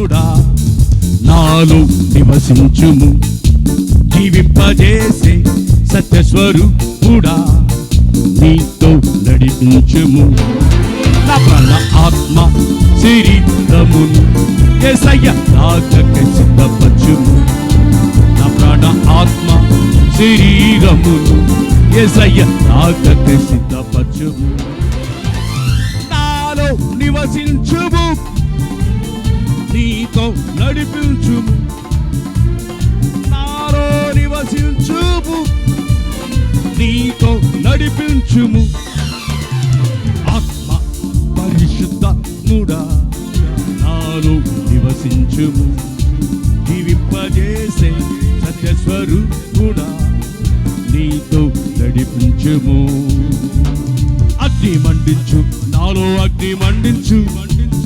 కూడా నాలో నివసించుము. జీవింపజేసే సత్యస్వరూపుడా నీతో నడిపించుము. నా ప్రాణ ఆత్మ శరీరమును ఎసయ్య నాకక సిద్ధపరచుము. నా ప్రాణ ఆత్మ శరీరమును ఎసయ్య నాకక సిద్ధపరచుము. నాలో నివసించుము. నడిపించుము. నాలో నివసించుము. నీతో నడిపించుము. ఆత్మ పరిశుద్ధ ముడా నాలో నివసించుము. జీవింపజేసే సత్యస్వరూపుడా. నీతో నడిపించుము. అగ్ని మండించు నాలో అగ్ని మండించు.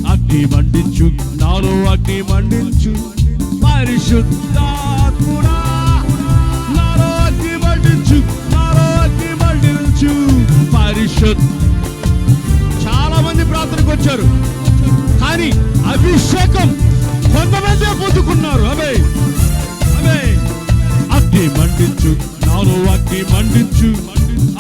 అగ్ని మండించు నాలో అగ్ని మండించు. పరిశుద్ధాత్ముడా నాలో అగ్ని మండించు నాలో అగ్ని మండించు. పరిశుద్ధ చాలా మంది ప్రార్థనకు వచ్చారు. కానీ అభిషేకం కొంతమందే పొందుకున్నారు. అవే అవే. అగ్ని మండించు నాలో అగ్ని మండించు.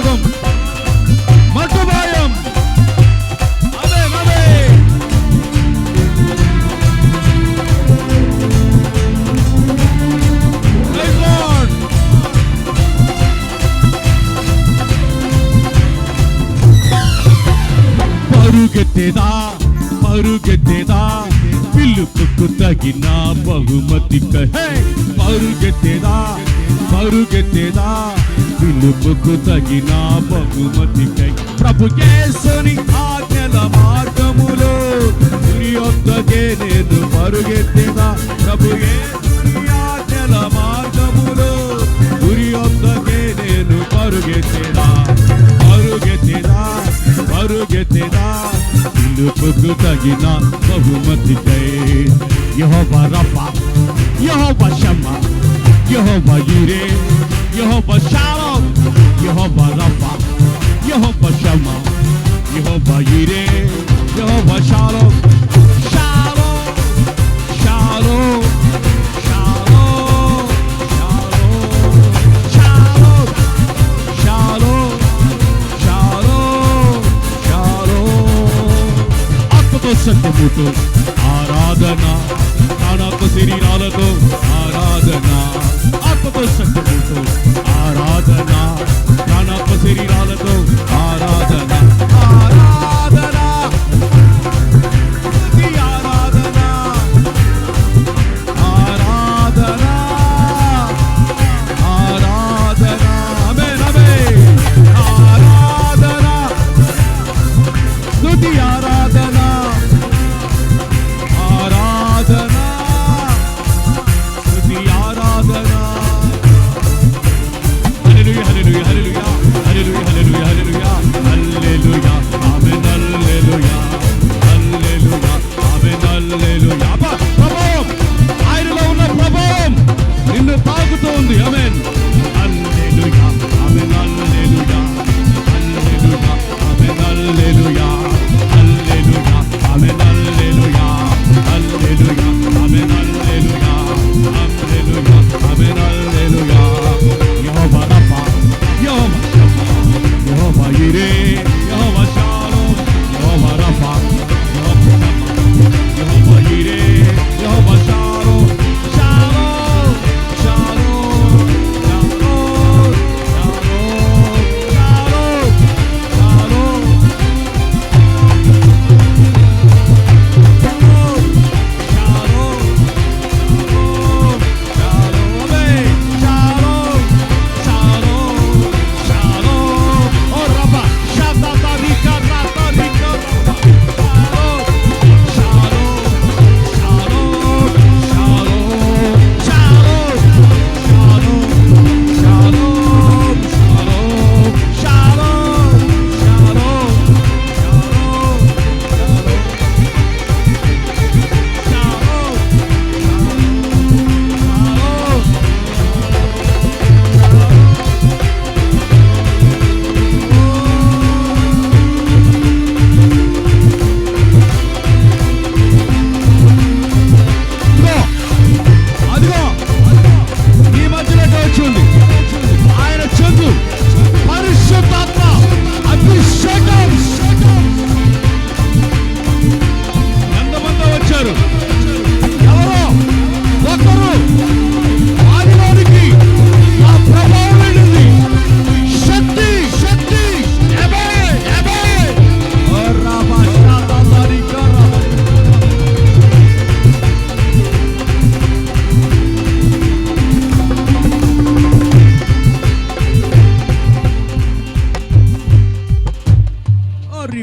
பாகம் மட்டுபாயம் పరుగెత్తేదా పరుగెత్తేదా పిలుపుకు తగిన బహుమతి కహే పరుగెత్తేదా పరుగెత్తేదా పిలుపుకు తగిన బహుమతికై ప్రభు యేసుని ఆజ్ఞల మార్గములో గురి వద్దకే నేను పరుగెత్తేదా ప్రభు యేసుని ఆజ్ఞల మార్గములో గురి వద్దకే నేను పరుగెత్తేదా పరుగెత్తేదా పరుగెత్తేదా పిలుపుకు తగిన బహుమతికై Jehovah Rapha Jehovah Shammah Jehovah Jireh Jehovah Shammah Jehovah Rapha Jehovah Shammah Jehovah Jireh Jehovah Shalom Shalom Shalom సత్యముతో ఆరాధన తనకు శరీరాలతో ఆరాధన. ఆత్మతో సత్యముతో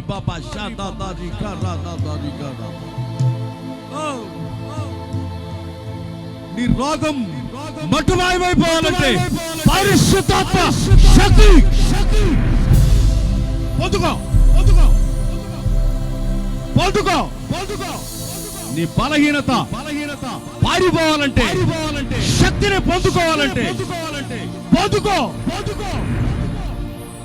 baba shada da di kara da da di kara oh, oh. నీ రోగం మటుమాయమైపోవాలంటే పరిశుద్ధాత్మ శక్తి. పొందుకో పొందుకో. పొందుకో. పొందుకో. నీ బలహీనత బలహీనత పారిపోవాలంటే పారిపోవాలంటే శక్తిని పొందుకోవాలంటే పొందుకోవాలంటే పొందుకో.